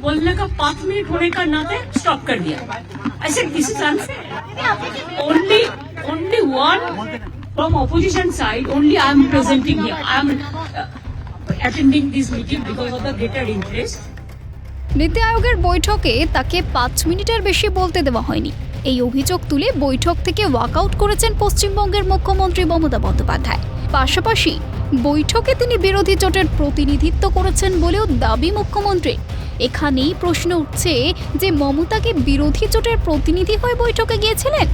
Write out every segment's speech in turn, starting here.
बोलने का पांच मिनट होने का नाते स्टॉप कर दिया I said this is unfair only only one from opposition side only i am presenting here i am uh, attending this meeting because of the greater interest নীতি আয়োগের বৈঠকে তাকে পাঁচ মিনিটের বেশি বলতে দেওয়া হয়নি এই অভিযোগ তুলে বৈঠক থেকে ওয়াকআউট করেছেন পশ্চিমবঙ্গের মুখ্যমন্ত্রী মমতা বন্দ্যোপাধ্যায় পাশাপাশি বৈঠকে তিনি বিরোধী জোটের প্রতিনিধিত্ব করেছেন বলেও দাবি মুখ্যমন্ত্রী এখানেই প্রশ্ন উঠছে যে মমতাকে বিরোধী জোটের প্রতিনিধি হয়ে বৈঠকে গিয়েছিলেন?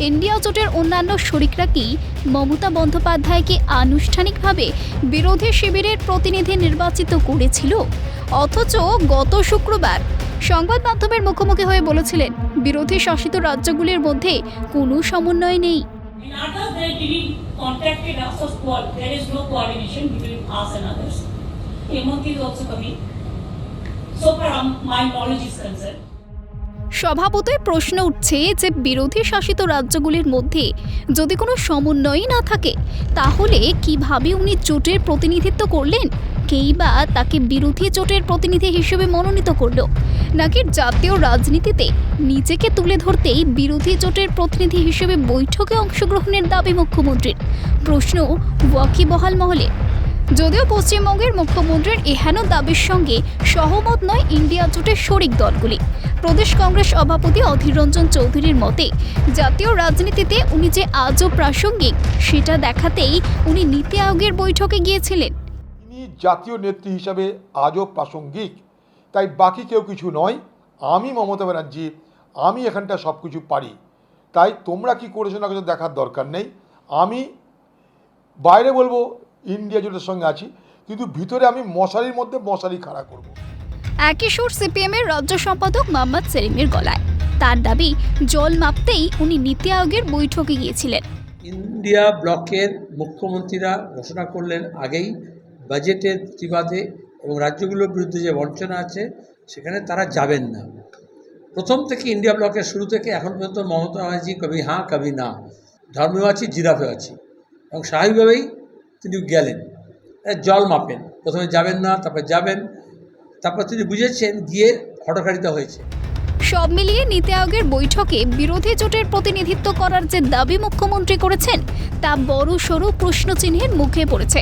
ইন্ডিয়া জোটের অন্যান্য শরিকরা কি মমতা বন্দ্যোপাধ্যায়কে আনুষ্ঠানিকভাবে বিরোধী শিবিরের প্রতিনিধি নির্বাচিত করেছিল? অথচ গত শুক্রবার সংবাদ মাধ্যমের মুখোমুখি হয়ে বলেছিলেন, বিরোধী শাসিত রাজ্যগুলির মধ্যে কোনো সমন্বয় নেই। In others, they didn't contacted us as well. There is no coordination between us and others. Hemant is also coming. So far, um, my knowledge is concerned. স্বভাবতই প্রশ্ন উঠছে যে বিরোধী শাসিত রাজ্যগুলির মধ্যে যদি কোনো সমন্বয়ই না থাকে তাহলে কীভাবে উনি জোটের প্রতিনিধিত্ব করলেন কেই বা তাকে বিরোধী জোটের প্রতিনিধি হিসেবে মনোনীত করল। নাকি জাতীয় রাজনীতিতে নিজেকে তুলে ধরতেই বিরোধী জোটের প্রতিনিধি হিসেবে বৈঠকে অংশগ্রহণের দাবি মুখ্যমন্ত্রীর। প্রশ্ন ওয়াকিবহাল মহলে। যদিও পশ্চিমবঙ্গের মুখ্যমন্ত্রীর এহেন দাবির সঙ্গে সহমত নয় ইন্ডিয়া জোটের শরিক দলগুলি। প্রদেশ কংগ্রেস সভাপতি অধীর রঞ্জন চৌধুরীর মতে, জাতীয় রাজনীতিতে উনি যে আজও প্রাসঙ্গিক, সেটা দেখাতেই উনি নীতি আয়োগের বৈঠকে গিয়েছিলেন। জাতীয় নেত্রী হিসাবে আজও প্রাসঙ্গিক। তাই বাকি কেউ কিছু নয় আমি মমতা ব্যানার্জি আমি এখানটা সব কিছু পারি। তাই তোমরা কি করেছ না কিছু দেখার দরকার নেই। আমি বাইরে বলব ইন্ডিয়া জোটের সঙ্গে আছি কিন্তু ভিতরে আমি মশারির মধ্যে মশারি খাড়া করব। একই সুর সিপিএমের রাজ্য সম্পাদক মোহাম্মদ সেলিমের গলায়। তার দাবি জল মাপতেই উনি নীতি আয়োগের বৈঠকে গিয়েছিলেন। ইন্ডিয়া ব্লকের মুখ্যমন্ত্রীরা ঘোষণা করলেন আগেই বাজেটের প্রতিবাদে এবং রাজ্যগুলোর বিরুদ্ধে যে বঞ্চনা আছে, সেখানে তারা যাবেন না। প্রথম থেকে ইন্ডিয়া ব্লকের শুরু থেকে এখন পর্যন্ত মমতা ব্যানার্জি কবি হাঁ, কবি না ধর্মেও আছি জিরাফেও আছি এবং স্বাভাবিকভাবেই তিনি গেলেন। জল মাপেন, প্রথমে যাবেন না, তারপর যাবেন, তারপর তিনি বুঝেছেন গিয়ে হটকারিতা হয়েছে। সব মিলিয়ে নীতি আয়োগের বৈঠকে বিরোধী জোটের প্রতিনিধিত্ব করার যে দাবি মুখ্যমন্ত্রী করেছেন, তা বড় সড়ু প্রশ্নচিহ্নের মুখে পড়েছে।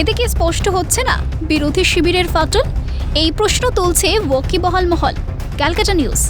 এতে কি স্পষ্ট হচ্ছে না, বিরোধী শিবিরের ফাটল, এই প্রশ্ন তুলছে ওয়াকিবহাল মহল। Calcutta news.